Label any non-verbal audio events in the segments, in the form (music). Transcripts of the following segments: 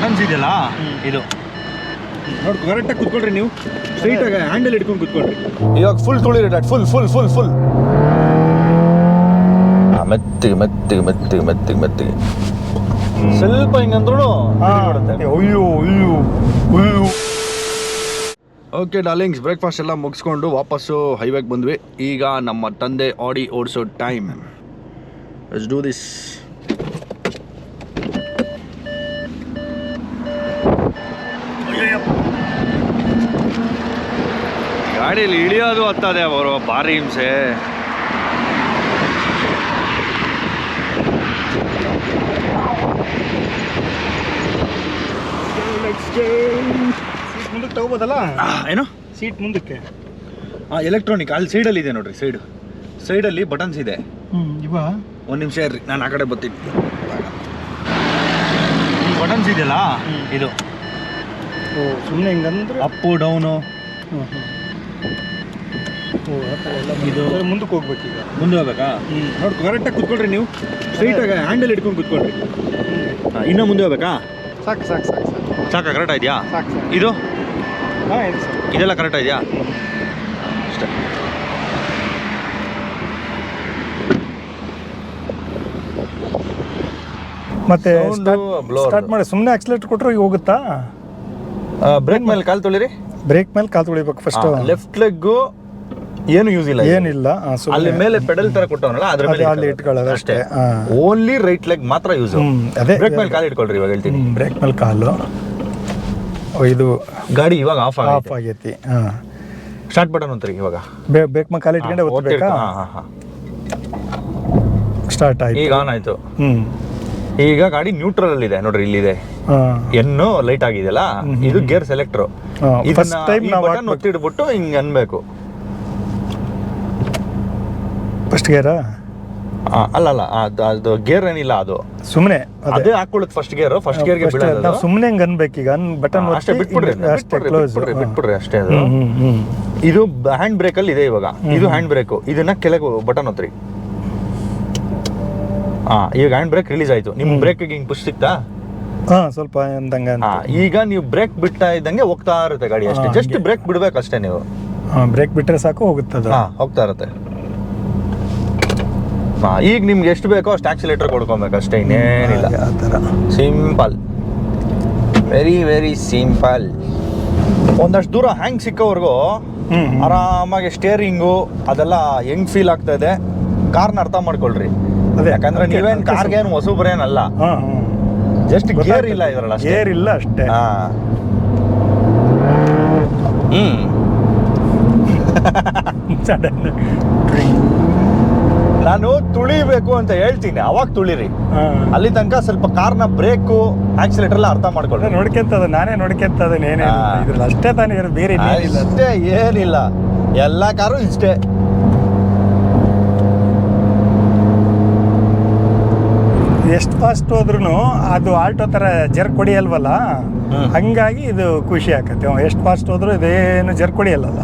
Buttons ಇದೆಯಲ್ಲ ಇದು. ನೋಡಿ ಕರೆಕ್ಟಾಗಿ ಕುತ್ಕೊಳ್ರಿ ನೀವು. ಸ್ಟ್ರೈಟಾಗಿ ಹ್ಯಾಂಡಲ್ ಹಿಡ್ಕೊಂಡು ಕುತ್ಕೊಳ್ರಿ. ಇವಾಗ ಫುಲ್ ತುಳಿರಿ dot full full full full ಮೆತ್ತಿಗೆ ಮೆತ್ತಿಗೆ ಮೆತ್ತಿಗೆ ಮೆತ್ತಿಗೆ ಮೆತ್ತಿಗೆ. ಸ್ವಲ್ಪ ಹಿಂಗಂದ್ರೂ ಅಯ್ಯೋ ಅಯ್ಯೋ ಅಯ್ಯೋ ಓಕೆ ಡಾರ್ಲಿಂಗ್ಸ್ ಬ್ರೇಕ್ಫಾಸ್ಟ್ ಎಲ್ಲ ಮುಗಿಸ್ಕೊಂಡು ವಾಪಸ್ಸು ಹೈವೇಗೆ ಬಂದ್ವಿ. ಈಗ ನಮ್ಮ ತಂದೆ ಆಡಿ ಓಡಿಸೋ ಟೈಮ್ ಲೆಟ್ಸ್ ಡೂ ದಿಸ್ ಗಾಡಿಯಲ್ಲಿ ಇಳಿಯೋದು ಹತ್ತದೆ ಅವರು ಭಾರಿ ಹಿಂಸೆ. ಸೀಟ್ ಮುಂದಕ್ಕೆ ತಗೋಬೋದಲ್ಲ? ಏನು? ಸೀಟ್ ಮುಂದಕ್ಕೆ. ಹಾಂ ಎಲೆಕ್ಟ್ರಾನಿಕ್ ಅಲ್ಲಿ ಸೈಡಲ್ಲಿ ಇದೆ ನೋಡ್ರಿ ಸೈಡ್ ಸೈಡಲ್ಲಿ ಬಟನ್ಸ್ ಇದೆ. ಹ್ಞೂ ಇವ? ಒಂದು ನಿಮಿಷ ಇರ್ರಿ ನಾನು ಆ ಕಡೆ ಬರ್ತೀನಿ. ಈ ಬಟನ್ಸ್ ಇದೆಯಲ್ಲ? ಇದು. ಸುಮ್ಮನೆ ಹೆಂಗಂದ್ರೆ? ಅಪ್ಪು ಡೌನು ಹ್ಞೂ ಹ್ಮ್. ಇದು- ಮುಂದಕ್ಕೆ ಈಗ. ಮುಂದೆ ಹೋಗ್ಬೇಕಾ. ನೋಡಿ ಕರೆಕ್ಟಾಗಿ ಕುತ್ಕೊಳ್ರಿ ನೀವು. ಸ್ಟ್ರೈಟಾಗಿ ಹ್ಯಾಂಡಲ್ ಹಿಡ್ಕೊಂಡು ಕುತ್ಕೊಳ್ರಿ. ಹಾಂ ಇನ್ನೂ ಮುಂದೆ ಹೋಗ್ಬೇಕಾ? ಸಾಕು ಸಾಕು ಸಾಕು ಸಾಕು. ಸಾಕಾ ಕರೆಕ್ಟ್ ಇದೆಯಾ ಇದು? ಹಾಂ ಇದೆಲ್ಲ ಕರೆಕ್ಟ್ ಇದೆಯಾ ಅಷ್ಟೇ. ಮತ್ತೆ. ಸ್ಟಾರ್ಟ್ ಮಾಡಿ ಸುಮ್ಮನೆ ಆಕ್ಸಿಲೇಟರ್ ಕೊಟ್ಟರೆ ಹೋಗುತ್ತಾ? ಬ್ರೇಕ್ ಮೇಲೆ ಕಾಲು ತೊಳಿರಿ. ಬ್ರೇಕ್ ಮೇಲೆ ಕಾಲು ತೊಳಿಬೇಕು ಫಸ್ಟ್ ಲೆಫ್ಟ್ ಲೆಗ್ ಏನು ಯೂಸ್ ಇಲ್ಲ ಏನಿಲ್ಲ ಅಲ್ಲಿ ಮೇಲೆ ಪೆಡಲ್ ತರ ಕೊಟ್ಟವನಲ್ಲ ಅದ್ರ ಮೇಲೆ ಅಲ್ಲಿ ಇಟ್ಕೊಳ್ಳೋದು. ಅಷ್ಟೇ. ಓನ್ಲಿ ರೈಟ್ ಲೆಗ್ ಮಾತ್ರ ಯೂಸ್ ಅದೇ ಬ್ರೇಕ್ ಮೇಲೆ ಕಾಲು ಇಟ್ಕೊಳ್ರಿ ಇವಾಗ ಹೇಳ್ತೀನಿ. ಬ್ರೇಕ್ ಮೇಲೆ ಕಾಲು. ಓ, ಇದು ಗಾಡಿ ಇವಾಗ ಆಫ್ ಆಫ್ ಆಗೈತೆ ಸ್ಟಾರ್ಟ್ ಬಟನ್ ಅಂತ್ರಿ ಇವಾಗ. ಬ್ರೇಕ್ ಮೇಲೆ ಕಾಲು ಇಟ್ಕೊಂಡೆ ಒತ್ತಬೇಕಾ ಹಾ, ಹಾ, ಹಾ. ಸ್ಟಾರ್ಟ್ ಆಯ್ತು. ಈಗ ಆನ್ ಆಯ್ತು. ಹ್ಮ್. ಈಗ ಗಾಡಿ ನ್ಯೂಟ್ರಲ್ ಅಲ್ಲಿ ಇದೆ ನೋಡ್ರಿ ಇಲ್ಲಿದೆ. ಇದೆ ಎನ್ನು ಲೈಟ್ ಆಗಿದೆಯಲ್ಲ? ಇದು ಗೇರ್ ಸೆಲೆಕ್ಟರ್ ಹಾಕ್ಬೇಕು. ಒತ್ತಿಡ್ಬಿಟ್ಟು ಹಿಂಗ್ ಅನ್ಬೇಕು. ಫಸ್ಟ್ ಗೇರಾ ಅಲ್ಲ ಅಲ್ಲ ಅದು ಗೇರ್ ಏನಿಲ್ಲ ಅದು. ಸುಮ್ಮನೆ ಅದೇ. ಹಾಕೊಳ್ಳುತ್ತೆ ಫಸ್ಟ್ ಗೇರ್ ಫಸ್ಟ್ ಗೇರ್ಗೆ ನಾವು ಸುಮ್ಮನೆ ಹಂಗೆ ಅನ್ಬೇಕು ಈಗ. ಬಟನ್ ಅಷ್ಟೇ ಬಿಟ್ಬಿಡ್ರಿ ಅಷ್ಟೇ ಕ್ಲೋಸ್ ಬಿಟ್ಬಿಡ್ರಿ ಅಷ್ಟೇ ಅದು. ಇದು ಹ್ಯಾಂಡ್ ಬ್ರೇಕ್ ಅಲ್ಲಿ ಇದೆ ಇವಾಗ. ಇದು ಹ್ಯಾಂಡ್ ಬ್ರೇಕ್ ಇದನ್ನ ಕೆಳಗೆ ಬಟನ್ ಒತ್ತಿರಿ ಈಗ ಹ್ಯಾಂಡ್ ಬ್ರೇಕ್ ರಿಲೀಸ್ ಆಯ್ತು. ನಿಮ್ ಬ್ರೇಕ್ ಹಿಂಗ್ ಪುಷ್ ಸಿಕ್ತಾ? ಹಾಂ ಸ್ವಲ್ಪ ಎಂದಂಗೆ ಹಾ ಈಗ ನೀವು ಬ್ರೇಕ್ ಬಿಟ್ಟಾ ಇದ್ದಂಗೆ ಹೋಗ್ತಾ ಇರುತ್ತೆ ಗಾಡಿ ಅಷ್ಟೇ. ಜಸ್ಟ್ ಬ್ರೇಕ್ ಬಿಡ್ಬೇಕು ಅಷ್ಟೇ ನೀವು. ಬ್ರೇಕ್ ಬಿಟ್ಟರೆ ಸಾಕು ಹೋಗುತ್ತೆ ಹಾ ಹೋಗ್ತಾ ಇರುತ್ತೆ. ಹಾ ಈಗ ನಿಮ್ಗೆ ಎಷ್ಟು ಬೇಕೋ ಅಷ್ಟು ಆಕ್ಸಿಲೇಟರ್ ಕೊಡ್ಕೊಬೇಕು ಅಷ್ಟೇ ಇನ್ನೇನಿಲ್ಲ. ಆ ಥರ. ಸಿಂಪಲ್ ವೆರಿ ವೆರಿ ಸಿಂಪಲ್ ಒಂದಷ್ಟು ದೂರ ಹ್ಯಾಂಗ್ ಸಿಕ್ಕೋವರೆಗೂ ಹ್ಮ್ ಹ್ಮ್. ಆರಾಮಾಗಿ ಸ್ಟೇರಿಂಗು ಅದೆಲ್ಲ ಹೆಂಗ್ ಫೀಲ್ ಆಗ್ತಾ ಇದೆ? ಕಾರ್ನ ಅರ್ಥ ಮಾಡ್ಕೊಳ್ರಿ. ಅದೇ, ಯಾಕಂದ್ರೆ ನೀವೇನ್ ಅದಕ್ಕೆ ಕಾರ್ಗೇನು ಹೊಸಬ್ರೇನಲ್ಲ. ಜಸ್ಟ್ ಗೇರ್ ಇಲ್ಲ ಇದ್ರಲ್ಲ ಗೇರ್ ಇಲ್ಲ ಅಷ್ಟೇ. ಹಾ. ಹ್ಮ್. (laughs) ಸಡನ್ ನಾನು ತುಳಿಬೇಕು ಅಂತ ಹೇಳ್ತೀನಿ. ಅವಾಗ ತುಳಿರಿ. ಅಲ್ಲಿ ತನಕ ಸ್ವಲ್ಪ ಕಾರ್ನ ಬ್ರೇಕು ಆಕ್ಸಿಲೇಟರ್ ಎಲ್ಲ ಅರ್ಥ ಮಾಡ್ಕೊಳ್ರಿ ನೋಡ್ಕೊಂತದ ನಾನೇ ನೋಡ್ಕೊಂತದ ಏನೇ ಅಷ್ಟೇ ತಾನೇ ಬೇರೆ ಅಷ್ಟೇ ಏನಿಲ್ಲ. ಎಲ್ಲ ಕಾರು ಇಷ್ಟೇ. ಎಷ್ಟು ಫಾಸ್ಟ್ ಹೋದ್ರೂ ಅದು ಆಲ್ಟೋ ತರ ಜರ್ಕ್ ಹೊಡಿಯಲ್ವಲ್ಲ. ಹಂಗಾಗಿ ಇದು ಖುಷಿ ಆಕತ್ತೆ. ಅವ ಎಷ್ಟು ಫಾಸ್ಟ್ ಹೋದ್ರು ಇದೇನು ಜರ್ಕ್ ಹೊಡಿಯಲ್ಲಲ್ಲ.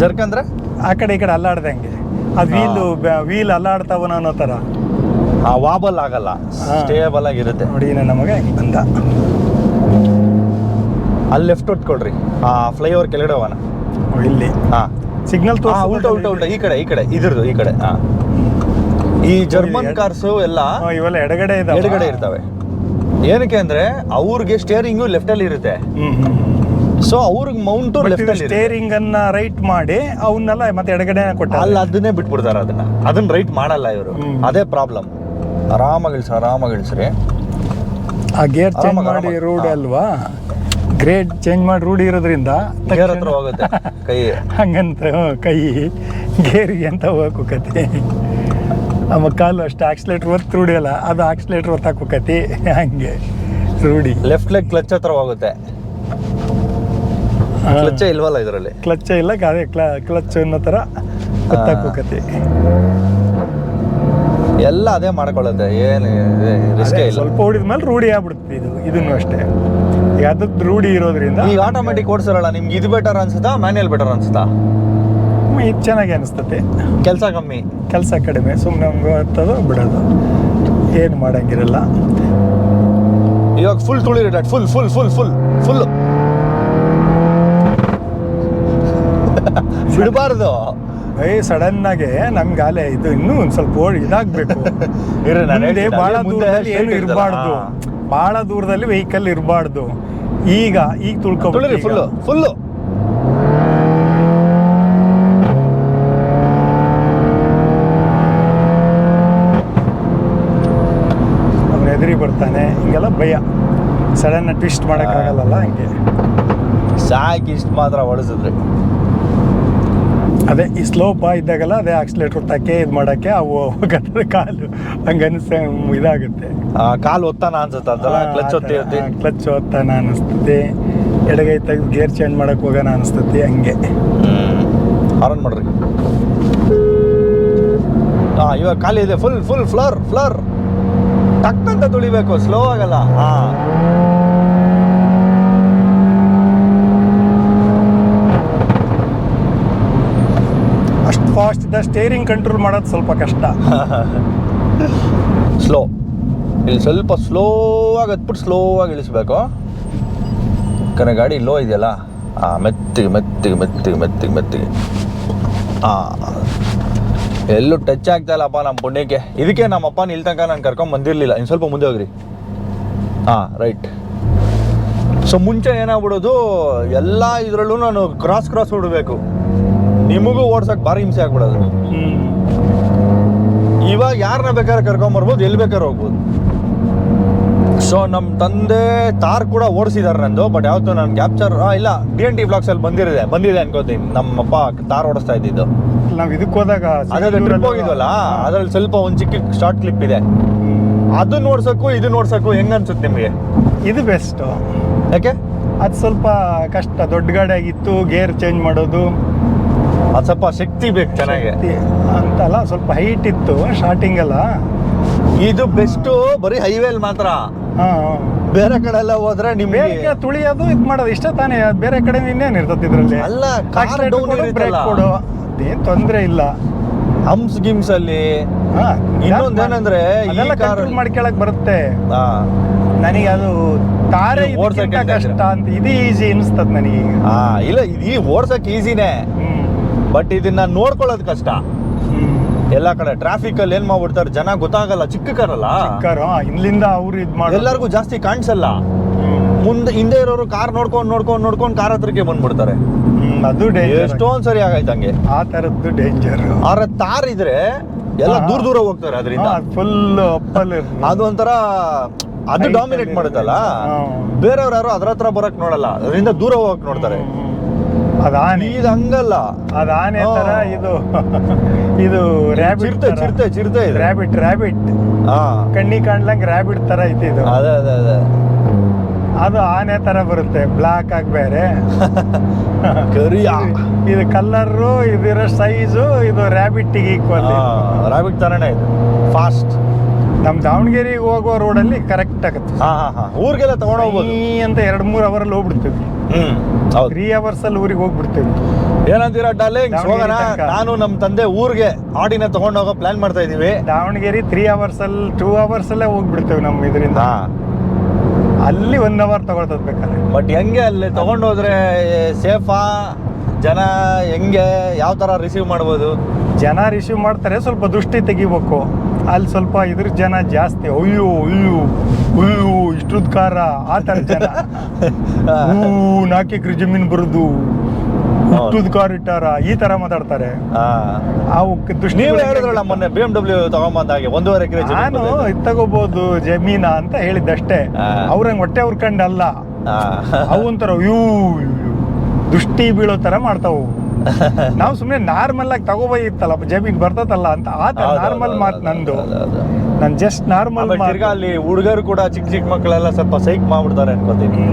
ಜರ್ಕ್ ಅಂದ್ರೆ? ಆ ಕಡೆ ಈ ಕಡೆ ಅಲ್ಲಾಡ್ದಂಗೆ ಅದು ವೀಲು ವೀಲ್ ಅಲ್ಲಾಡ್ತಾವನ ಅನ್ನೋ ಥರ. ಆ ವಾಬಲ್ ಆಗಲ್ಲ. ಸ್ಟೇಬಲ್ ಆಗಿರುತ್ತೆ. ನೋಡಿ ನಮಗೆ ಬಂದ. ಅಲ್ಲಿ ಲೆಫ್ಟ್ ಹೊತ್ಕೊಳ್ರಿ ಆ ಫ್ಲೈಓವರ್ ಕೆಳಗಡೆ ಹೋಗೋಣ. ಇಲ್ಲಿ. ಹಾಂ. ಸಿಗ್ನಲ್ ಉಲ್ಟಾ ಉಲ್ಟಾ ಉಲ್ಟಾ. ಈ ಕಡೆ ಈ ಕಡೆ ಇದ್ರದ್ದು ಈ ಕಡೆ. ಹಾ. ಈ ಜರ್ಮನ್ ಕಾರ್ಸ್ ಎಲ್ಲ ಇವೆಲ್ಲ ಎಡಗಡೆ ಇದೆ ಎಡಗಡೆ ಇರ್ತವೆ. ಏನಕ್ಕೆ ಅಂದ್ರೆ ಅವ್ರಿಗೆ ಸ್ಟೇರಿಂಗು ಲೆಫ್ಟ್ ಅಲ್ಲಿ ಇರುತ್ತೆ. ಸೊ ಅವ್ರಿಗೆ ಮೌಂಟು ಲೆಫ್ಟ್ ಅಲ್ಲಿ. ಸ್ಟೇರಿಂಗ್ ಅನ್ನ ರೈಟ್ ಮಾಡಿ ಅವನ್ನೆಲ್ಲ ಮತ್ತೆ ಎಡಗಡೆ ಕೊಟ್ಟ ಅಲ್ಲ ಅದನ್ನೇ ಬಿಟ್ಬಿಡ್ತಾರೆ ಅದನ್ನ. ಅದನ್ನ ರೈಟ್ ಮಾಡಲ್ಲ ಇವರು. ಅದೇ ಪ್ರಾಬ್ಲಮ್ ಆರಾಮಾಗಿ ಆರಾಮಾಗಿಳ್ಸ್ರಿ ಆ ಗೇರ್ ಚೇಂಜ್ ಮಾಡಿ ರೋಡ್. ಅಲ್ವಾ? ಗ್ರೇಡ್ ಚೇಂಜ್ ಮಾಡಿ ರೂಢಿ ಇರೋದ್ರಿಂದ ಗೇರ್ ಹತ್ರ ಹೋಗುತ್ತೆ ಕೈ. (laughs) ಹಂಗಂತ ಕೈ. ಗೇರಿಗೆ ಅಂತ ಹೋಗಕ್ಕೂಕತಿ ಆಮೇಲೆ ಕಾಲು ಅಷ್ಟು ಆಕ್ಸಿಲೇಟ್ರ್ ಒತ್ತು ರೂಢಿ ಅಲ್ಲ ಅದು ಆಕ್ಸಿಲೇಟ್ರ್ ಒತ್ತಾಕೋಕತಿ ಹಂಗೆ ರೂಢಿ. ಲೆಫ್ಟ್ ಲೆಗ್ ಕ್ಲಚ್ ಹತ್ರ ಹೋಗುತ್ತೆ. ಕ್ಲಚ್ ಇಲ್ವಲ್ಲ ಇದರಲ್ಲಿ? ಕ್ಲಚ್ ಇಲ್ಲ ಅದೇ ಕ್ಲ ಕ್ಲಚ್ ಅನ್ನೋ ಥರ ಗೊತ್ತಾಕೋಕತಿ ಎಲ್ಲ ಅದೇ ಮಾಡ್ಕೊಳ್ಳುತ್ತೆ ಏನು ರಿಸ್ಕೇ ಇಲ್ಲ. ಸ್ವಲ್ಪ ಹೊಡಿದ್ಮೇಲೆ ರೂಢಿ ಆಗ್ಬಿಡುತ್ತೆ ಇದು ಇದನ್ನು ಅಷ್ಟೇ. ಯಾವ್ದು ರೂಢಿ ಇರೋದ್ರಿಂದ ಈಗ ಆಟೋಮೆಟಿಕ್ ಓಡಿಸಿರಲ್ಲ ನಿಮ್ಗೆ ಇದು ಬೆಟರ್ ಅನ್ಸುತ್ತಾ ಮ್ಯಾನ್ಯಲ್ ಬೆಟರ್ ಅನ್ಸುತ್ತಾ? ಇದು ಚೆನ್ನಾಗಿ ಅನಿಸ್ತತೆ ಕೆಲಸ ಕಮ್ಮಿ. ಕೆಲಸ ಕಡಿಮೆ ಸುಮ್ಮನೆ ಹಂಗೆ ಹತ್ತೋದು ಬಿಡೋದು. ಏನು ಮಾಡಂಗಿರಲ್ಲ. ಇವಾಗ full ತುಳಿರಿ dot full full full full full ಬಿಡಬಾರ್ದು. ಏ ಸಡನ್ ಆಗಿ ನಮ್ಗೆ ಅಲೆ ಇದು ಇನ್ನೂ ಒಂದು ಸ್ವಲ್ಪ ಓಡಿ ಇದಾಗ್ಬೇಕು. (laughs) ನನಗೆ ಮುಂದೆ ಬಹಳ ದೂರದಲ್ಲಿ ಏನು ಇರಬಾರ್ದು. ಬಹಳ ದೂರದಲ್ಲಿ ವೆಹಿಕಲ್ ಇರಬಾರ್ದು. ಈಗ ಈಗ ತುಳಿರಿ ತುಳ್ಕೊಬಿಡಿ ಫುಲ್ಲು ಫುಲ್ಲು ಅವ್ನು ಎದುರಿ ಬರ್ತಾನೆ ಹಿಂಗೆಲ್ಲ ಭಯ. ಸಡನ್ ಟ್ವಿಸ್ಟ್ ಮಾಡೋಕ್ಕಾಗಲ್ಲ ಹಂಗೆ. ಸಾಕಿ ಇಷ್ಟು ಮಾತ್ರ ಹೊಡೆಸಿದ್ರಿ. ಅದೇ ಈ ಸ್ಲೋಪ ಇದ್ದಾಗಲ್ಲ ಅದೇ ಆಕ್ಸಿಲೇಟ್ ತಕ್ಕೆ ಇದು ಮಾಡೋಕ್ಕೆ ಅವು ಹೋಗತ್ತೆ ಕಾಲು. ಹಂಗೆ ಅನಿಸ ಇದಾಗುತ್ತೆ. ಆ, ಕಾಲು ಒತ್ತಾನ ಅನ್ಸುತ್ತೆ ಕ್ಲಚ್ ಒತ್ತಿರುತ್ತೆ ಕ್ಲಚ್ ಒತ್ತಾನ ಅನಿಸ್ತದೆ. ಎಡಗೈ ತೆಗೆದು ಗೇರ್ ಚೇಂಜ್ ಮಾಡಕ್ಕೆ ಹೋಗೋಣ ಅನಿಸ್ತತಿ ಹಂಗೆ. ಆರನ್ ಮಾಡ್ರಿ. ಹಾಂ ಇವಾಗ ಖಾಲಿ ಇದೆ ಫುಲ್ ಫುಲ್ ಫ್ಲರ್ ಫ್ಲರ್ ಟಕ್ ಅಂತ ತುಳಿಬೇಕು ಸ್ಲೋ ಆಗಲ್ಲ. ಹಾ. ಅಷ್ಟು ಫಾಸ್ಟ್ ಇದ್ದ ಸ್ಟೇರಿಂಗ್ ಕಂಟ್ರೋಲ್ ಮಾಡೋದು ಸ್ವಲ್ಪ ಕಷ್ಟ. (laughs) ಸ್ಲೋ ಇಲ್ಲಿ ಸ್ವಲ್ಪ ಸ್ಲೋ ಆಗಿ ಹತ್ಬಿಟ್ಟು ಸ್ಲೋ ಆಗಿ ಇಳಿಸ್ಬೇಕು. ಕನೆ ಗಾಡಿ ಲೋ ಇದೆಯಲ್ಲ? ಹಾಂ ಮೆತ್ತಿಗೆ ಮೆತ್ತಿಗೆ ಮೆತ್ತಿಗೆ ಮೆತ್ತಿಗೆ ಮೆತ್ತಿಗೆ. ಆ ಎಲ್ಲೂ ಟಚ್ ಆಗ್ತಾ ಇಲ್ಲಪ್ಪ ನಮ್ಮ ಪುಣ್ಯಕ್ಕೆ. ಇದಕ್ಕೆ ನಮ್ಮ ಅಪ್ಪ ಇಲ್ಲಿ ತನಕ ನಾನು ಕರ್ಕೊಂಡು ಬಂದಿರಲಿಲ್ಲ. ಇನ್ನು ಸ್ವಲ್ಪ ಮುಂದೆ ಹೋಗ್ರಿ. ಹಾಂ ರೈಟ್ ಸೊ ಮುಂಚೆ ಏನಾಗ್ಬಿಡೋದು ಎಲ್ಲ ಇದರಲ್ಲೂ ನಾನು ಕ್ರಾಸ್ ಕ್ರಾಸ್ ಹೊಡಬೇಕು. ನಿಮಗೂ ಓಡ್ಸಕ್ಕೆ ಭಾರಿ ಹಿಂಸೆ ಆಗ್ಬಿಡೋದು. ಇವಾಗ ಯಾರನ್ನ ಬೇಕಾದ್ರೆ ಕರ್ಕೊಂಬರ್ಬೋದು ಎಲ್ಲಿ ಬೇಕಾದ್ರೆ ಹೋಗ್ಬೋದು. ಸೊ ನಮ್ಮ ತಂದೆ ತಾರ್ ಕೂಡ ಓಡಿಸಿದ್ದಾರೆ ನಂದು ಬಟ್ ಯಾವತ್ತು ನಾನು ಕ್ಯಾಪ್ಚರ್ ಇಲ್ಲ ಡಿ ಎನ್ ಟಿ ಬ್ಲಾಕ್ಸಲ್ಲಿ ಬಂದಿರಿದೆ ಬಂದಿದೆ ಅನ್ಕೋತೀನಿ. ನಮ್ಮಪ್ಪ ತಾರ್ ಓಡಿಸ್ತಾ ಇದ್ದಿದ್ದು. ನಾವು ಇದಕ್ಕೆ ಹೋದಾಗ ಅದೇ ಟ್ರಿಪ್ ಹೋಗಿದ್ವಲ್ಲ? ಅದ್ರಲ್ಲಿ ಸ್ವಲ್ಪ ಒಂದು ಚಿಕ್ಕ ಶಾರ್ಟ್ ಕ್ಲಿಪ್ ಇದೆ. ಅದು ನೋಡ್ಸಕ್ಕೂ ಇದು ನೋಡ್ಸಕ್ಕೂ ಹೆಂಗ್ ಅನ್ಸುತ್ತೆ ನಿಮಗೆ? ಇದು ಬೆಸ್ಟು ಯಾಕೆ? ಅದು ಸ್ವಲ್ಪ ಕಷ್ಟ. ದೊಡ್ಡ ಗಾಡಿ ಆಗಿತ್ತು ಗೇರ್ ಚೇಂಜ್ ಮಾಡೋದು. ಅದು ಸ್ವಲ್ಪ ಶಕ್ತಿ ಬೇಕು ಚೆನ್ನಾಗಿ. ಅಂತಲ್ಲ ಸ್ವಲ್ಪ ಹೈಟ್ ಇತ್ತು ಸ್ಟಾರ್ಟಿಂಗ್ ಎಲ್ಲ ಇದು ಬೆಸ್ಟ್ ಬರೀ ಹೈವೇಲ್ ಮಾತ್ರ. ಬೇರೆ ಕಡೆ ಎಲ್ಲ ಹೋದ್ರೆ ನಿಮ್ಗೆ ತುಳಿಯೋದು ಇದು ಮಾಡೋದು ಇಷ್ಟ ತಾನೇ ಬೇರೆ ಕಡೆ ಇನ್ನೇನು ಇರ್ತದೆ ಇದರಲ್ಲಿ? ಅಲ್ಲ ಕಾರ್ ತೊಂದ್ರೆ ಬ್ರೇಕ್ ಇರುತ್ತಲ್ಲ. ಕೊಡು ಅದೇನು ತೊಂದರೆ ಇಲ್ಲ. ಹಂಪ್ಸ್ ಗಿಮ್ಸ್ ಅಲ್ಲಿ. ಇನ್ನೊಂದೇನಂದ್ರೆ ಎಲ್ಲ ಕಂಟ್ರೋಲ್ ಮಾಡ್ಕೊಳಕ್ ಬರುತ್ತೆ. ನನಗೆ ಅದು ತಾರೆ ಓಡ್ಸಕ್ಕೆ ಕಷ್ಟ ಅಂತ ಇದು ಈಸಿ ಅನಿಸ್ತದೆ ನನಗೆ ಹಾ ಇಲ್ಲ ಇದು ಈ ಓಡ್ಸಕ್ ಈಸಿನೇ. ಬಟ್ ಇದನ್ನ ನೋಡ್ಕೊಳ್ಳೋದು ಕಷ್ಟ. ಎಲ್ಲ ಕಡೆ ಟ್ರಾಫಿಕ್ ಅಲ್ಲಿ ಏನ್ ಮಾಡ್ಬಿಡ್ತಾರೆ? ಜನ ಗೊತ್ತಾಗಲ್ಲ ಚಿಕ್ಕ ಕಾರಲ್ಲ ಕಾರು ಇಲ್ಲಿಂದ ಅವ್ರು ಇದ್ ಮಾಡಿ ಎಲ್ಲರಿಗೂ ಜಾಸ್ತಿ ಕಾಣಿಸಲ್ಲ. ಮುಂದೆ ಹಿಂದೆ ಇರೋರು ಕಾರ್ ನೋಡ್ಕೊಂಡ್ ನೋಡ್ಕೊಂಡ್ ನೋಡ್ಕೊಂಡ್ ಕಾರ್ ಹತ್ರಕ್ಕೆ ಬಂದ್ಬಿಡ್ತಾರೆ. ಅದು ಡೇಂಜರ್ ಎಷ್ಟೊಂದ್ ಸರಿ ಆಗೈತೆ ಹಂಗೆ. ಆ ತರದ್ದು ಡೇಂಜರ್ ಆದ್ರೆ ತಾರ್ ಇದ್ರೆ ಎಲ್ಲ ದೂರ ದೂರ ಹೋಗ್ತಾರೆ ಅದರಿಂದ. ಫುಲ್ ಅಪ್ಪಲ್ ಅದು ಒಂಥರ ಅದು ಡಾಮಿನೇಟ್ ಮಾಡುತ್ತಲ್ಲ? ಬೇರೆಯವ್ರು ಯಾರು ಅದ್ರ ಹತ್ರ ಬರಕ್ ನೋಡಲ್ಲ. ಅದರಿಂದ ದೂರ ಹೋಗಕ್ ನೋಡ್ತಾರೆ. ಅದು ಆನೆ ಇದು ಹಂಗಲ್ಲ. ಅದು ಆನೆ. ತರ ಇದು ಇದು ರ್ಯಾಬಿಟ್ ಚಿರತೆ ಚಿರತೆ ಚಿರತೆ ಇದೆ. ರ್ಯಾಬಿಟ್ ರ್ಯಾಬಿಟ್ ಹಾ. ಕಣ್ಣಿ ಕಾಣ್ಲಂಗ್ ರ್ಯಾಬಿಟ್ ತರ ಐತಿ ಇದು. ಅದೇ ಅದೇ ಅದೇ. ಅದು ಆನೆ ತರ ಬರುತ್ತೆ ಬ್ಲಾಕ್ ಆಗಿ ಬೇರೆ. (laughs) ಕರಿಯ ಇದು ಕಲ್ಲರು ಇದಿರೋ ಸೈಜು ಇದು ರ್ಯಾಬಿಟ್ಟಿಗೆ ಈಕ್ವಲ್ ರಾಬಿಟ್ ತರನೇ ಇದು. ಫಾಸ್ಟ್ ನಮ್ಮ ದಾವಣಗೆರೆಗೆ ಹೋಗುವ ರೋಡಲ್ಲಿ ಕರೆಕ್ಟ್ ಆಗುತ್ತೆ. ಹಾ ಹಾ ಹಾ. ಊರಿಗೆಲ್ಲ ತಗೊಂಡೋಗ್ಬೋದು ಈ ಅಂತ ಎರಡು ಮೂರು ಅವರಲ್ಲಿ ಹೋಗ್ಬಿಡ್ತೀವಿ. ತ್ರೀ ಅವರ್ಸ್ ಅಲ್ಲಿ ಊರಿಗೆ ಹೋಗ್ಬಿಡ್ತೀವಿ. ಏನಂತೀರಾ ಡಾರ್ಲಿಂಗ್ ಹೋಗೋಣ ನಾನು ನಮ್ಮ ತಂದೆ ಊರಿಗೆ ಆಡಿನ ತಗೊಂಡು ಹೋಗೋ ಪ್ಲಾನ್ ಮಾಡ್ತಾ ಇದೀವಿ. ದಾವಣಗೆರೆ ತ್ರೀ ಅವರ್ಸ್ ಅಲ್ಲಿ ಟೂ ಅವರ್ಸ್ ಅಲ್ಲೇ ಹೋಗ್ಬಿಡ್ತೇವೆ ನಮ್ಮ ಇದರಿಂದ. ಅಲ್ಲಿ ಒನ್ ಅವರ್ ತಗೊಳ್ತದ ಬೇಕಾದ್ರೆ. ಬಟ್ ಹೆಂಗೆ ಅಲ್ಲಿ ತಗೊಂಡ್ ಹೋದ್ರೆ ಸೇಫಾ? ಜನ ಹೆಂಗೆ? ಯಾವ ತರ ರಿಸೀವ್ ಮಾಡ್ಬೋದು? ಜನ ರಿಸೀವ್ ಮಾಡ್ತಾರೆ ಸ್ವಲ್ಪ ದೃಷ್ಟಿ ತೆಗಿಬೇಕು. ಅಲ್ಲಿ ಸ್ವಲ್ಪ ಇದ್ರ ಜನ ಜಾಸ್ತಿ ಅಯ್ಯೋ ಅಯ್ಯೋ ಅಯ್ಯೋ ಇಷ್ಟುದ್ ಕಾರ ಆ ತರ ಜನ. (laughs) ನಾಲ್ಕು ಎಕರೆ ಜಮೀನು ಬರುದು. ಇಷ್ಟುದ್ ಕಾರ್ ಇಟ್ಟಾರ ಈ ತರ ಮಾತಾಡ್ತಾರೆ. ಮೊನ್ನೆ ಬಿ ಎಂ ಡಬ್ಲ್ಯೂ ತಗೊಂಬಂದಾಗೆ ಒಂದೂವರೆ ಎಕರೆ ನಾನು ತಗೋಬಹುದು ಜಮೀನ ಅಂತ ಹೇಳಿದ್ದಷ್ಟೇ. ಅಷ್ಟೇ ಅವ್ರಂಗ್ ಹೊಟ್ಟೆ ಉರ್ಕಂಡಲ್ಲ ಅವು ಒಂಥರ ಯೂ ದೃಷ್ಟಿ ಬೀಳೋ ತರ ಮಾಡ್ತಾವು ನಾವು ಸುಮ್ಮನೆ ನಾರ್ಮಲ್ ಆಗಿ ತಗೋಬೋದಿತ್ತಲ್ಲ ಜಮೀನ್ ಬರ್ತದಲ್ಲ ಅಂತ ಆ ನಾರ್ಮಲ್ ಮಾತು ನಂದು. ನಾನು ಜಸ್ಟ್ ನಾರ್ಮಲ್ ತಿರ್ಗಾ ಅಲ್ಲಿ ಹುಡುಗರು ಕೂಡ ಚಿಕ್ಕ ಚಿಕ್ಕ ಮಕ್ಕಳೆಲ್ಲ ಸ್ವಲ್ಪ ಸೈಕ್ ಮಾಡ್ಬಿಡ್ತಾರೆ ಅನ್ಕೋತೀನಿ.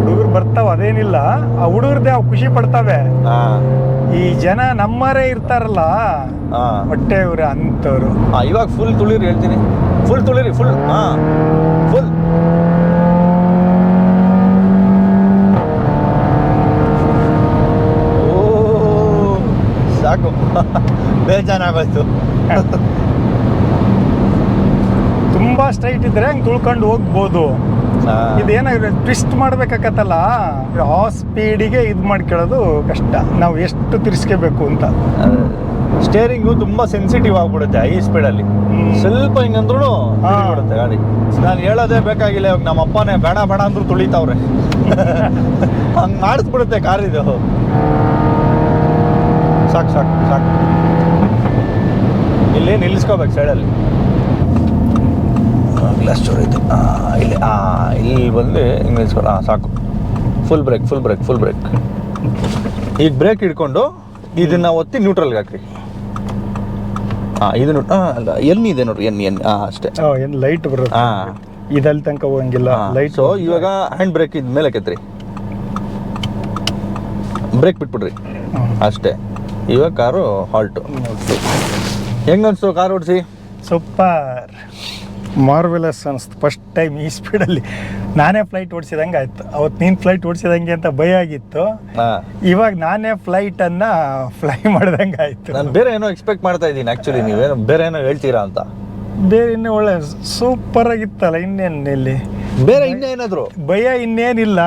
ಹುಡುಗರು ಬರ್ತಾವ ಅದೇನಿಲ್ಲ. ಆ ಹುಡುಗರದ್ದೇ ಅವು ಖುಷಿ ಪಡ್ತಾವೆ. ಈ ಜನ ನಮ್ಮರೇ ಇರ್ತಾರಲ್ಲ ಹೊಟ್ಟೆ ಇವ್ರೆ ಅಂತವ್ರು ಇವಾಗ ಫುಲ್ ತುಳಿರಿ ಹೇಳ್ತೀನಿ. ಫುಲ್ ತುಳಿರಿ ಫುಲ್ ಹಾ. ಫುಲ್ ಸಾಕು. ಬೇಜಾನಾಗೋಯ್ತು ತುಂಬಾ ಸ್ಟ್ರೈಟ್ ಇದ್ರೆ ಹಂಗೆ ತುಳ್ಕೊಂಡು ಹೋಗ್ಬೋದು. ಇದೇನಾಗಿದೆ? ಟ್ವಿಸ್ಟ್ ಮಾಡ್ಬೇಕಾಗತ್ತಲ್ಲ ಆ ಸ್ಪೀಡಿಗೆ ಇದು ಮಾಡ್ಕೊಳ್ಳೋದು ಕಷ್ಟ. ನಾವು ಎಷ್ಟು ತಿರ್ಸ್ಕೋಬೇಕು ಅಂತ. ಸ್ಟೇರಿಂಗು ತುಂಬಾ ಸೆನ್ಸಿಟಿವ್ ಆಗ್ಬಿಡುತ್ತೆ ಹೈ ಸ್ಪೀಡಲ್ಲಿ. ಸ್ವಲ್ಪ ಹಿಂಗಂದ್ರೂ. ಬಿಡುತ್ತೆ ಗಾಡಿ. ನಾನು ಹೇಳೋದೇ ಬೇಕಾಗಿಲ್ಲ ಇವಾಗ ನಮ್ಮ ಅಪ್ಪನೇ ಬೇಡ ಬೇಡ ಅಂದ್ರೂ ತುಳಿತಾವ್ರೆ. (laughs) ಹಂಗೆ ಮಾಡಿಸ್ಬಿಡುತ್ತೆ ಕಾರಿದು. ಸಾಕು ಸಾಕು ಸಾಕು. ಇಲ್ಲಿ ನಿಲ್ಲಿಸ್ಕೋಬೇಕು ಸೈಡಲ್ಲಿ ಗ್ಲಾಸ್ ಚೋರ್ ಇದೆ. ಇಲ್ಲಿ ಇಲ್ಲಿ ಬಂದು ಹಿಂಗೆ ನಿಲ್ಲಿಸ್ಕೊಂಡು ಹಾಂ ಸಾಕು. Full brake full brake full brake ಈಗ ಬ್ರೇಕ್ ಹಿಡ್ಕೊಂಡು ಇದನ್ನು ಒತ್ತಿ ನ್ಯೂಟ್ರಲ್ಗೆ ಹಾಕ್ರಿ. ಹಾಂ ಇದು ನೋಡಿ ಹಾಂ ಅಲ್ಲ ಎನ್ ಇದೆ ನೋಡ್ರಿ ಎನ್ ಎನ್ ಹಾಂ ಅಷ್ಟೇ. ಏನು ಲೈಟ್ ಬರುತ್ತೆ. ಹಾಂ ಇದಲ್ಲಿ ತನಕ ಹೋಗಂಗಿಲ್ಲ ಲೈಟ್ ಸೊ ಇವಾಗ ಹ್ಯಾಂಡ್ ಬ್ರೇಕ್ ಇದ್ಮೇಲೆ ಮೇಲೆ ಕೆತ್ರಿ. ಬ್ರೇಕ್ ಬಿಟ್ಬಿಡ್ರಿ. ಅಷ್ಟೇ. ಇವಾಗ ಕಾರು ಹಾಲ್ಟು. ಹೆಂಗನ್ಸ್ತು ಕಾರ್ ಓಡಿಸಿ? ಸೂಪರ್. ಮಾರ್ವೆಲಸ್ ಅನಿಸ್ತು. ಫಸ್ಟ್ ಟೈಮ್ ಈ ಸ್ಪೀಡಲ್ಲಿ ನಾನೇ ಫ್ಲೈಟ್ ಓಡಿಸಿದಂಗೆ ಆಯ್ತು. ಅವತ್ತು ನೀನು ಫ್ಲೈಟ್ ಓಡಿಸಿದಂಗೆ ಅಂತ ಭಯ ಆಗಿತ್ತು. ಇವಾಗ ನಾನೇ ಫ್ಲೈಟನ್ನು ಫ್ಲೈ ಮಾಡ್ದಂಗೆ ಆಯ್ತು. ನಾನು ಬೇರೆ ಏನೋ ಎಕ್ಸ್ಪೆಕ್ಟ್ ಮಾಡ್ತಾ ಇದ್ದೀನಿ ಆ್ಯಕ್ಚುಲಿ ನೀವೇನೋ ಬೇರೆ ಏನೋ ಹೇಳ್ತೀರಾ ಅಂತ. ಬೇರೆ ಇನ್ನೂ ಒಳ್ಳೆ ಸೂಪರ್ ಆಗಿತ್ತಲ್ಲ ಇನ್ನೇನು ಇಲ್ಲಿ? ಬೇರೆ ಇನ್ನೇನಾದರೂ? ಭಯ ಇನ್ನೇನಿಲ್ಲ.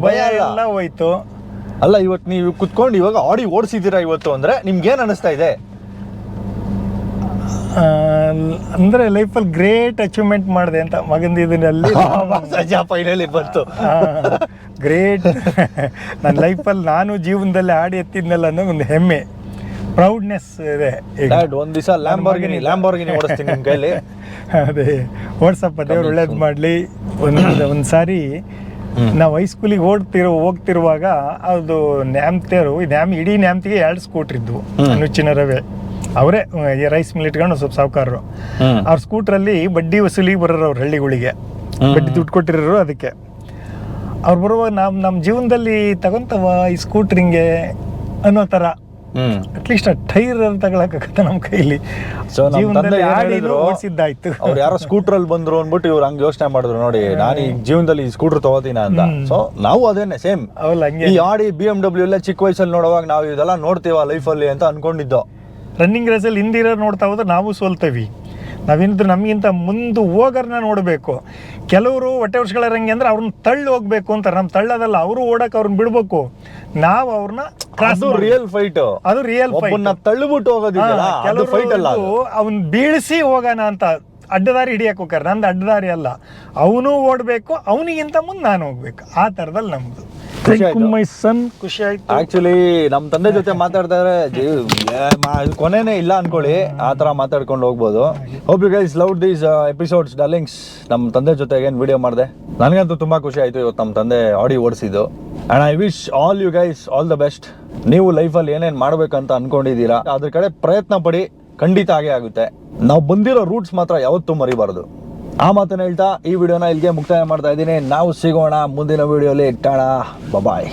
ಭಯ ಎಲ್ಲ ಹೋಯ್ತು. ಅಲ್ಲ ಇವತ್ತು ನೀವು ಕುತ್ಕೊಂಡು ಇವಾಗ ಆಡಿ ಓಡಿಸಿದ್ದೀರಾ ಇವತ್ತು ಅಂದರೆ ನಿಮ್ಗೇನು ಏನು ಅನಿಸ್ತಾ ಇದೆ? ಅಂದ್ರೆ ಲೈಫಲ್ಲಿ ಗ್ರೇಟ್ ಅಚೀವ್ಮೆಂಟ್ ಮಾಡಿದೆ ಅಂತ ಮಗಂದ (laughs) ಸಜ್ಜಾ ಫೈನಲಿ ಬಂತು. ಗ್ರೇಟ್ ನನ್ನ ಲೈಫಲ್ಲಿ ನಾನು ಜೀವನದಲ್ಲಿ ಆಡಿ ಎತ್ತಿದ್ನಲ್ಲ ಅನ್ನೋ ಒಂದು ಹೆಮ್ಮೆ. ಪ್ರೌಡ್ನೆಸ್ ಇದೆ ಒಂದ್ ದಿವಸ ಲ್ಯಾಂಬಾರ್ಗಿನಿ ಲ್ಯಾಂಬಾರ್ಗಿನಿ ಓಡಿಸ್ತೀನಿ ಕೈಲಿ. (laughs) ಅದೇ. ಓಡಿಸಪ್ಪ ದೇವ್ರು ಒಳ್ಳೇದು ಮಾಡಲಿ. ಒಂದು ಒಂದು ಸಾರಿ. ನಾವು ಹೈಸ್ಕೂಲಿಗೆ ಓಡ್ತಿರೋ ಹೋಗ್ತಿರುವಾಗ ಅದು ನ್ಯಾಮ್ತೇರು ನ್ಯಾಮ್ ಇಡೀ ನ್ಯಾಮ್ತಿಗೆ ಎರಡು ಸ್ಕೂಟ್ರ್ ಇದ್ವು ಹ್ಮ್. ನುಚ್ಚಿನ ರವೆ. ಅವರೇ ರೈಸ್ ಮಿಲ್ ಇಟ್ಕೊಂಡು ಸ್ವಲ್ಪ ಸಾವುಕಾರರು. ಅವ್ರ ಸ್ಕೂಟ್ರಲ್ಲಿ ಬಡ್ಡಿ ವಸೂಲಿಗೆ ಬರೋರು ಅವ್ರ ಹಳ್ಳಿಗಳಿಗೆ. ಬಡ್ಡಿ ದುಡ್ಡು ಕೊಟ್ಟಿರೋರು ಅದಕ್ಕೆ. ಅವ್ರು ಬರುವಾಗ ನಮ್ಮ ನಮ್ಮ ಜೀವನದಲ್ಲಿ ತಗೊಂತವ ಈ ಸ್ಕೂಟ್ರಿಂಗೆ ಅನ್ನೋ ಥರ ಅಟ್ಲೀಸ್ಟ್ ಆ ಟೈರ್ ತಗೊಳಕತ್ತ ನಮ್ಮ ಕೈಲಿ? ಸೊ ನಮ್ಮ ತಂದೆ ಏನ್ ಆಡಿನೂ ಹೇಳಿದ್ರು ಓಡಿಸಿದ್ದಾಯ್ತು. ಅವ್ರು ಯಾರೋ ಸ್ಕೂಟರ್ ಅಲ್ಲಿ ಬಂದ್ರು ಅಂದ್ಬಿಟ್ಟು ಇವ್ರು ಹಂಗೆ ಯೋಚನೆ ಮಾಡಿದ್ರು ನೋಡಿ ನಾನು ಈ ಜೀವನದಲ್ಲಿ ಈ ಸ್ಕೂಟರ್ ತಗೋತೀನ ಅಂತ. ಸೊ ನಾವು ಅದೇನೆ ಸೇಮ್ ಅವಲ್ಲ ಹಂಗೆ. ಈ ಆಡಿ ಬಿ ಎಂ ಡಬ್ಲ್ಯೂ ಎಲ್ಲ ಚಿಕ್ಕ ವಯಸ್ಸಲ್ಲಿ ನೋಡುವಾಗ ನಾವು ಇದೆಲ್ಲ ನೋಡ್ತೀವ ಲೈಫಲ್ಲಿ ಅಂತ ಅನ್ಕೊಂಡಿದ್ದೋ. ರನ್ನಿಂಗ್ ರೇಸಲ್ಲಿ ಹಿಂದಿರೋ ನೋಡ್ತಾ ಹೋದ್ರೆ ನಾವು ಸೋಲ್ತೇವಿ. ನಾವೇನಿದ್ರು ನಮಗಿಂತ ಮುಂದೆ ಹೋಗೋರ್ನ ನೋಡಬೇಕು. ಕೆಲವರು ಹೊಟ್ಟೆ ವರ್ಷಗಳರಂಗೆ ಅಂದ್ರೆ ಅವ್ರನ್ನ ತಳ್ಳಿ ಹೋಗ್ಬೇಕು ಅಂತಾರೆ ನಮ್ಮ ತಳ್ಳೋದಲ್ಲ ಅವರು ಓಡಕ್ಕೆ ಅವ್ರನ್ನ ಬಿಡ್ಬೇಕು. ನಾವು ಅವ್ರನ್ನ ಕ್ರಾಸ್ ಅದು ರಿಯಲ್ ಫೈಟ್ ಅದು ರಿಯಲ್ ಫೈಟ್ ತಳ್ಳಿಬಿಟ್ಟು ಹೋಗೋದಿಲ್ಲ ಅದು ಫೈಟ್ ಅಲ್ಲ. ಅವನ್ ಬೀಳಿಸಿ ಹೋಗೋಣ ಅಂತ. ಅಡ್ಡದಾರಿ ಹಿಡಿಯಕ್ಕೆ ಹೋಗ್ತಾರೆ ನಂದು ಅಡ್ಡದಾರಿ ಅಲ್ಲ. ಅವನು ಓಡಬೇಕು ಅವನಿಗಿಂತ ಮುಂದೆ ನಾನು ಹೋಗ್ಬೇಕು. ಆ ಥರದಲ್ಲಿ ಆಯ್ತು. ಮೈ ಸನ್ ಖುಷಿ ಆಯ್ತು. ಆಕ್ಚುಲಿ ನಮ್ಮ ತಂದೆ ಜೊತೆ (laughs) ಮಾತಾಡ್ತಾ ಇದ್ರೆ ಏ, ಮಾ- ಕೊನೆನೇ ಇಲ್ಲ ಅನ್ಕೊಳ್ಳಿ. ಆ ಥರ ಮಾತಾಡ್ಕೊಂಡು ಹೋಗ್ಬೋದು. Hope you guys love these episodes darlings ನಮ್ಮ ತಂದೆ ಜೊತೆಗೆ ಏನು ವಿಡಿಯೋ ಮಾಡಿದೆ? ನನಗಂತೂ ತುಂಬ ಖುಷಿ ಆಯಿತು ಇವತ್ತು ನಮ್ಮ ತಂದೆ Audi ಓಡಿಸಿದ್ದು. And I wish all you guys all the best ನೀವು ಲೈಫಲ್ಲಿ ಏನೇನು ಮಾಡ್ಬೇಕಂತ ಅನ್ಕೊಂಡಿದ್ದೀರಾ ಅದ್ರ ಕಡೆ ಪ್ರಯತ್ನ ಪಡಿ. ಖಂಡಿತ ಆಗೇ ಆಗುತ್ತೆ. ನಾವು ಬಂದಿರೋ ರೂಟ್ಸ್ ಮಾತ್ರ ಯಾವತ್ತೂ ಮರಿಬಾರ್ದು. ಆ ಮಾತನ್ನ ಹೇಳ್ತಾ ಈ ವಿಡಿಯೋನ ಇಲ್ಲಿಗೆ ಮುಕ್ತಾಯ ಮಾಡ್ತಾ ಇದ್ದೀನಿ. ನಾವು ಸಿಗೋಣ ಮುಂದಿನ ವಿಡಿಯೋಲಿ. ಟಾಣ ಬಾಯ್